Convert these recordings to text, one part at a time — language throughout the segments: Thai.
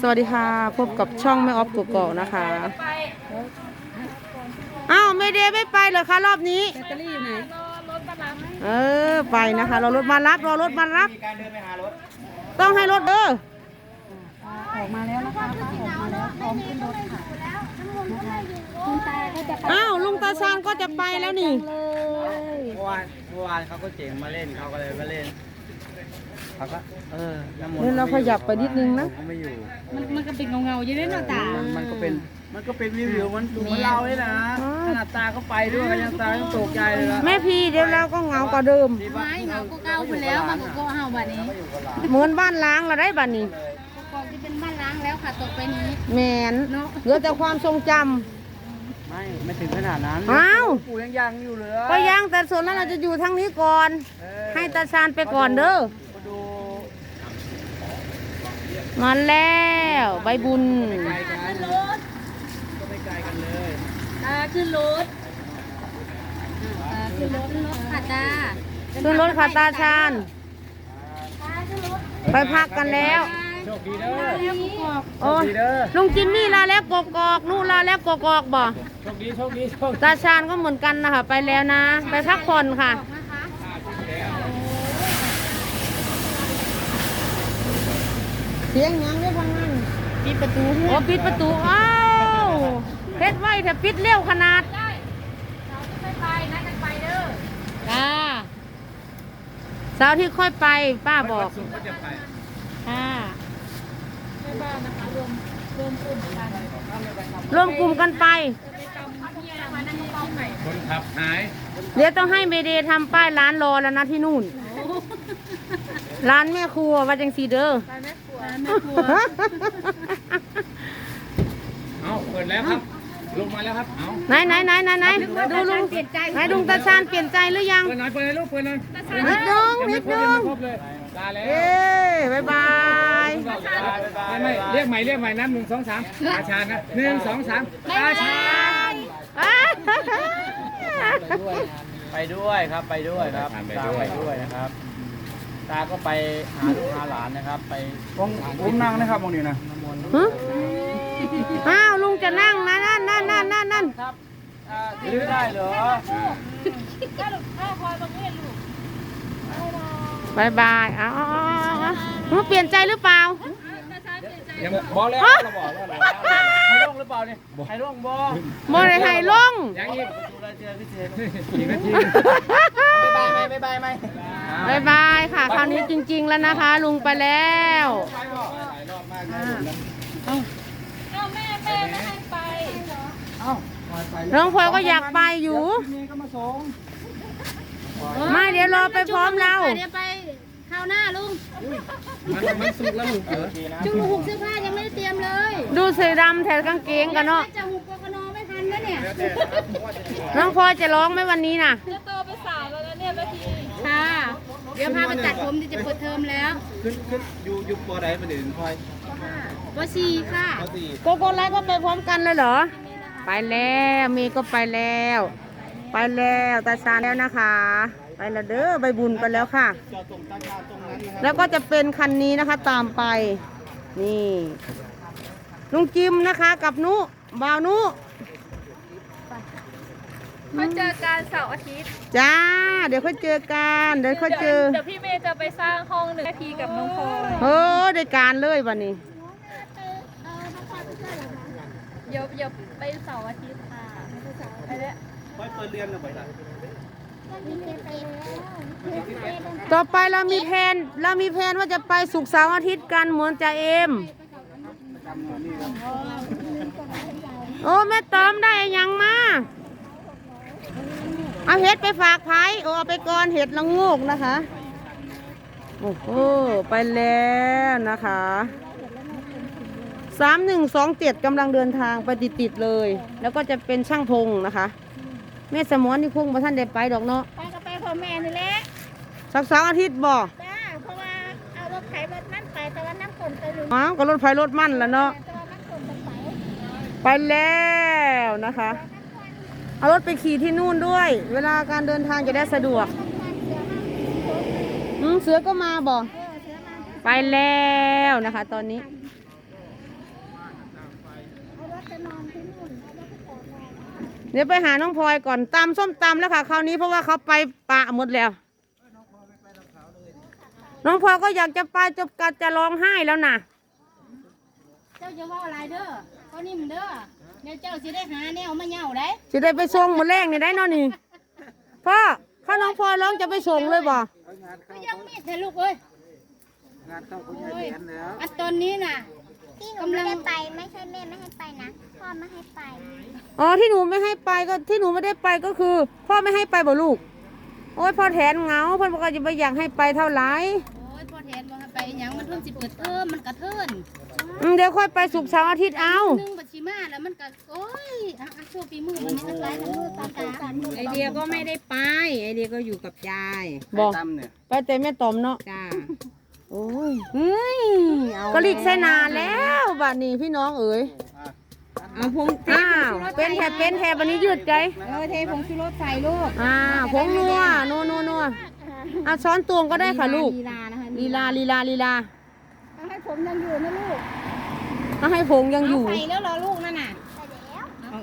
สวัสดีค่ะ พบกับช่องแม่ออฟกกอกนะคะ อ้าวไม่เดย์ไม่ไปเหรอคะรอบนี้ แบตเตอรี่อยู่ไหน เออไปนะคะรอรถมารับรอรถมารับมีการเดินไปหารถต้องให้รถเด้อออกมาแล้วนะคะออกมาแล้วพร้อมขึ้นรถค่ะคุณตาก็จะไปอ้าวลุงตาชานก็จะไปแล้วนี่ เลย เมื่อวานเมื่อวานเขาก็เจ๋งมาเล่นเขาก็เลยมาเล่น เขาก็เออน้ำมนต์เดี๋ยวเราขยับไปนิดนึงนะเขาไม่อยู่มันมันก็เป็นเงาๆอยู่ในหน้าตา มันมันก็เป็น มันก็เป็นวิววิวมันดูเหมันเราเลยนะขนาดตาก็ไปด้วยก็ยังตายังตกใจเลยละแม่พี่เดี๋ยวเราก็เหงากว่าเดิมที่บ้าไม้นเงาก็เก่าไปแล้วมันก็เฮาบัดนี้เหมือนบ้านล้างเราได้บัดนี้กองที่เป็นบ้านล้างแล้วค่ะตกไปนี้ แมนเหลือแต่ความทรงจำ ไม่ไม่ถึงขนาดนั้นอ้าว ปู่ยังยังอยู่เลยก็ยังแต่ส่วนนั้นเราจะอยู่ทางนี้ก่อน เออให้ตาชานไปก่อนเด้อ มาดูมาแล้วใบบุญไกลกันก็ไม่ไกลกันเลยตาขึ้นรถตาขึ้นรถขึ้นรถค่ะตาขึ้นรถค่ะตาชานตาขึ้นรถไปพักกันแล้วโชคดีเด้อโอ้โชคดีเด้อลุงจิมมี่ลาแล้วกกอกนู่นลาแล้วกกอกบ่โชคดีโชคดีโชคดีตาชานก็เหมือนกันนะคะไปแล้วนะ ไปพักผ่อนค่ะ สียงยังได้พังนั้นปิดประตูโอ้ปิดประตูอ้าวเฮ็ดไว้แต่ปิดเร็วขนาดไม่ไปนะจะไปเด้อจ้าเสาร์ที่ค่อยไปป้าบอกสุขก็จะไปค่ะไม่บ้านนะคะรวมรวมกลุ่มกันรวมกลุ่มกันไปไปทำที่มานั่งเป้าใหม่คนขับหายเดี๋ยวต้องให้เมเดย์ทำป้ายร้านรอแล้วนะที่นู่น ร้านแม่ครัวว่าจังสีเด้อไป แม่ครัวแม่ครัวเอาเปิดแล้วครับ ลงมาแล้วครับเอาไหนไหนไหนไหนไหนดูลุงเปลี่ยนใจไหนลุงตาชานเปลี่ยนใจหรือยัง เปิดหน่อยเปิดหน่อยลูกเปิดหน่อยนิดนึงนิดนึงครบเลยลาแล้วเอ้บายบายไม่ไม่เรียกใหม่เรียกใหม่นับหนึ่งสองสามตาชาญนะหนึ่งสองสามตาชาญอ้าไปด้วยครับไปด้วยครับตาไปด้วยนะครับ ตาก็ไปหาลูกหาหลานนะครับ ไปผมผมนั่งนะครับมองนี่นะฮะอ้าวลุงจะนั่งนะนั่นนั่นนั่นนั่นนั่นครับซื้อได้เหรอบายบายเอาเอาเอาเอาเอาเอาเปลี่ยนใจหรือเปล่า ยังบอกแล้วเราบอกแล้วให้ลงหรือเปล่าเนี่ยให้ลงบอโมได้ให้ลง ยังอีกดูแลเจอพี่เจนอีกนาทีบายบายไหมบายไหมบายบาย ค่ะคราวนี้จริง ๆ แล้วนะคะ ลุงไปแล้วน้องพลอยก็อยากไปอยู่มีก็มาส่งไม่เดี๋ยวรอไปพร้อมเรา เดี๋ยวไปข้าวหน้าลุงมันมันสุกแล้วลูกเออจุงหุบเสื้อผ้ายังไม่ได้เตรียมเลยดูสีดำแถวกางเกงกันเนาะจะหุบกกนไม่ทันนะเนี่ยน้องพลอยจะร้องไหมวันนี้น่ะจะโตไปสายแล้วนะเนี่ยแม่ทีค่ะ เดี๋ยวพาไปตัดผมที่จะเปิดเทอมแล้วขึ้นขึ้นอยู่อยู่ปอไหนประเด็นพลอยวสีค่ะปอสี่โกโกไลท์ก็ไปพร้อมกันเลยเหรอ ไปแล้วเมย์ก็ไปแล้ว ไปแล้วตาชานแล้วนะคะ ไปแล้วเด้อใบบุญไปแล้วค่ะจอดตรงตั้งตรงนั้นนะแล้วก็จะเป็นคันนี้นะคะตามไป นี่ลุงจิมนะคะกับนุบ่าวนุ มาเจอกันเสาร์อาทิตย์จ้า เดี๋ยวค่อยเจอกัน เดี๋ยวค่อยเจอ เดี๋ยวพี่เมย์จะไปสร้างห้องหนึ่งนาทีกับน้องพลอยเฮ้อได้การเลยวันนี้ เดี๋ยวเดี๋ยวไปเสาร์อาทิตย์ค่ะไปแล้วพลอยเปิดเรียนแล้วไปละต่อไปเรามีแผนเรามีแผนว่าจะไปสุกร์เสาร์อาทิตย์กันเหมือนจะเอ็ม โอ้แม่ตอมได้อะหยังมา เอาเห็ดไปฝากไผ่โอ้เอาไปก่อนเห็ดละโงกนะคะโอ้โหไปแล้วนะคะสามหนึ่งสองเจ็ดกำลังเดินทางไปติดๆเลย แล้วก็จะเป็นช่างพงนะคะ แม่สมอนนี่คงมาท่านได้ไปดอกเนาะไปก็ไปพ่อแม่นี่แหละสักเสาร์อาทิตย์บ่จ้าเพราะว่าเอารถไถรถนั่นไปแต่ว่าน้ำฝนไปหรืออ้าวก็รถไฟรถมั่นแล้วเนาะแต่ว่าน้ำฝนไปไปไปแล้วนะคะ เอารถไปขี่ที่นู่นด้วย เวลาการเดินทางจะได้สะดวกอืเสือก็มาบอกไปแล้วนะคะ ตอนนี้เดี๋ยวไปหาน้องพลอยก่อนตำส้มตำแล้วค่ะคราวนี้เพราะว่าเขาไปปะหมดแล้ว น้องพลอยก็อยากจะไปจบกัดจะร้องไห้แล้วนะเจ้าจะว่าอะไรเด้อก็นิ่มเด้อ เดี๋ยวเจ้าสิได้หาแนวมาเหย่าได้จะได้ไปส่งหมดแรงนี่ได้เนอนนี่พ่อถ้าน้องพลอยร้องจะไปส่งเลยบ่ก็ยังมีดเถอะลูกเอ้ยงานเข้าคุณยายแดนแล้วอันตอนนี้น่ะ ที่หนูไม่ได้ไปไม่ใช่แม่ไม่ให้ไปนะพ่อไม่ให้ไปอ๋อที่หนูไม่ให้ไปก็ที่หนูไม่ได้ไปก็คือ พ่อไม่ให้ไปบ่ลูก โอ้ยพ่อแทนเหงาเพ่อบอกว่าจะไปอยากให้ไปเท่าไหร่โอ้ยพ่อแทนบอกให้ไปหยังมันเพิ่งสิเปิดเทอมมันกระเทินอืมเดี๋ยวค่อยไปสุกร์เสาร์อาทิตย์เอาหนึ่งบัญชี มาแล้วมันก็โอ้ยอะอะโชว์ปีมือมันมันไรมือตาตาไอเดียก็ไม่ได้ไป ไอเดียก็อยู่กับยาย บอกตั้มเนี่ยไปแต่แม่ตอมเนาะจ้า โอ้ยเฮ้ยเอาก็รีกใส่นานแล้วบัดนี้พี่น้องเอ๋ยเอาพงเทอ้าวเป็นแทบเป็นแทบวันนี้ยืดใจเออเทผงชูรสใส่ลูกอ่าผงนัวนัวนัวนัวอะช้อนตวงก็ได้ค่ะลูกลีลานะคะลีลาลีลาลีลาให้ผมยังอยู่นะลูกต้องให้ผงยังอยู่ใส่แล้วเหรอลูก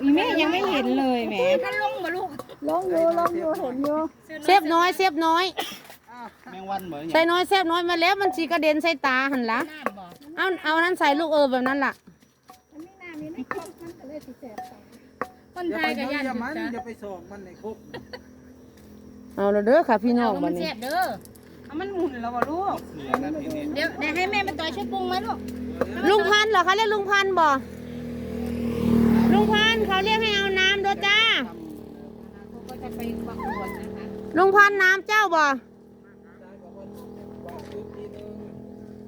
อาอีแม่ยังไม่เห็นเลยแหมมันลงมาลูกลงอยู่ลงอยู่เห็นอยู่เซฟน้อยเซฟน้อยแมงวันเหมือนใส่น้อยเซฟน้อยมาแล้วมันสีกระเด็นใส่ตาหันละน้ำบอกเอาเอานั้นใส่ลูกเออแบบนั้นล่ะคนไทยก็ยันอยู่จ้ะจะไปส่งมันในคุกเอาละเด้อค่ะพี่น้องเอาบัมัดนนี้แซ่บเด้อเอามันหมุนแล้ววะลูกเหนือนะพี่นี่เดี๋ยวเดี๋ยวให้แม่มาต่อยช่วยปรุงไหมลูกลุงพันธุ์เหรอคะเรียกลุงพันธุ์บ่ ก็จะไปประกวดนะคะลุงพันธุ์น้ำเจ้าบ่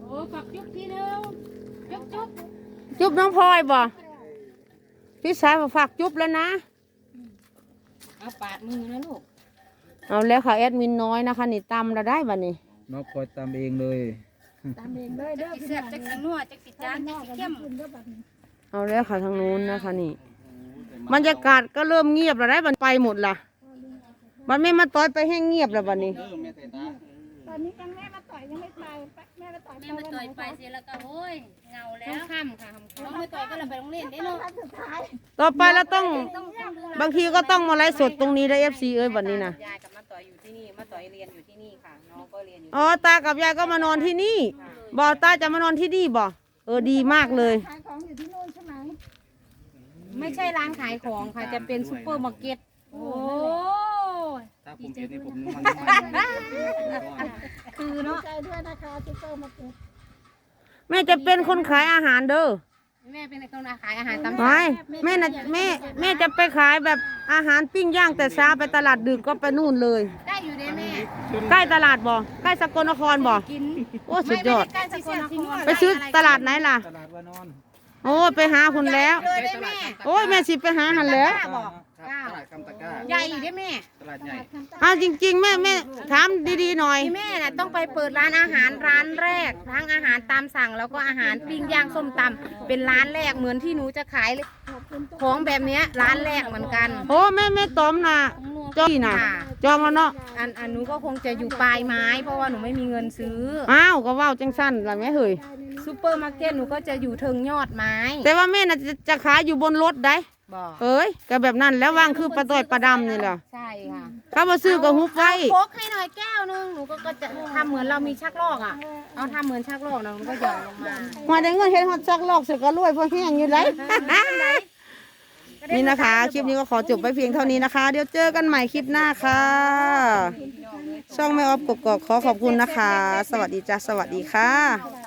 โอ้ฝักจุ๊บทีนึงจุ๊บจุ๊บจุ๊บน้องพลอยบ่พี่สายฝากจุ๊บแล้วนะ เอาปาดมือนะลูก เอาแล้วค่ะแอดมินน้อยนะคะ นี่ตำเราได้บัดนี้น้องคอยตามเองเลยจักสิแซ่บจักสินัวจักสิจานจักสิเข้มเอาแล้วค่ะทางนู้นนะคะนี่บรรยากาศก็เริ่มเงียบแล้วได้บัดไปหมดล่ะ บัดไม่มาต้อยไปให้เงียบแล้วบัดนี้ตอนนี้ยังแม่มาต่อยยังไม่ไปแม่มาต่อยแม่มาต่อยไปเสียแล้วก็โอ้ยเงาแล้ต้องวข้ามค่ะทำน้องไม่ต่อยก็เลยไปโรงเรียนได้เนาะสุดท้ายต่อไปเราต้องต้องต้องดูบางทีก็ต้องมาไลฟ์สดตรงนี้ได้เอฟซีเอ้ยบัดนี้นะยายกับมาต่อยอยู่ที่นี่มาต่อยเรียนอยู่ที่นี่ค่ะน้องก็เรียนอยู่อ๋อตากับยายก็มานอนที่นี่บอกตาจะมานอนที่นี่บ่เออดีมากเลยขายของอยู่ที่นู่นใช่ไหมไม่ใช่ร้านขายของค่ะจะเป็นซูเปอร์มาร์เก็ตโอ้ยถ้า ผมเห็นนี่ผมมันคือเนาะใจด้วยนะคะซุปเปอร์มาร์เก็ตแม่จะเป็นคนขายอาหารเด้อแม่เป็นคนขายอาหารตามไม่แม่น่ะแม่แม่จะไปขายแบบอาหารปิ้งย่างแต่เช้าไปตลาดดึกก็ไปนู่นเลย ได้อยู่ได้แม่ใกล้ตลาดบ่ใกล้สกลนครบ่กินโอ้สุดยอดใกล้สกลนครไปซื้อตลาดไหนล่ะ ตลาดวานอนโอ้ยไปหาคุณแล้ว เลยได้แม่โอ้ยแม่สิไปหาหันแล้ว บอก ตลาดคำตะกร้า ใหญ่อยู่ได้แม่ตลาดใหญ่ เอาจริง ๆ แม่แม่ถามดีๆหน่อย แม่น่ะต้องไปเปิดร้านอาหารร้านแรก ทั้งอาหารตามสั่งแล้วก็อาหารปิ้งย่างส้มตำเป็นร้านแรกเหมือนที่หนูจะขายเลยของแบบเนี้ยร้านแรกเหมือนกัน โอ้แม่แม่ตอมน่ะจองน่ะค่ะ จองแล้วเนาะอันอันหนูก็คงจะอยู่ปลายไม้ เพราะว่าหนูไม่มีเงินซื้ออ้าวก็เว้าจังสั้นล่ะแม่เฮ้ยซูเปอร์มาร์เก็ตหนูก็จะอยู่เทิงยอดไม้แต่ว่าแม่น่ะจะจะขายอยู่บนรถได้ บอกเอ้ยก็แบบนั้นแล้ววางคือปลาต้อยปลาดำนี่แหละใช่ค่ะถ้ามาซื้อก็ฮุบไว้โคกให้หน่อยแก้วนึงหนูก็ก็จะทำเหมือนเรามีชักลอกอะเอาทำเหมือนชักลอกนะหนูก็หย่อนลงมามาได้เงินเฮ็ดฮอดซักลอกเสือก็รวยเพราะเฮียงอยู่ไรนี่นะคะคลิปนี้ก็ขอจบไปเพียงเท่านี้นะคะ เดี๋ยวเจอกันใหม่คลิปหน้าค่ะ ช่องแม่ออฟกกอกขอขอบคุณนะคะ สวัสดีจ้าสวัสดีค่ะ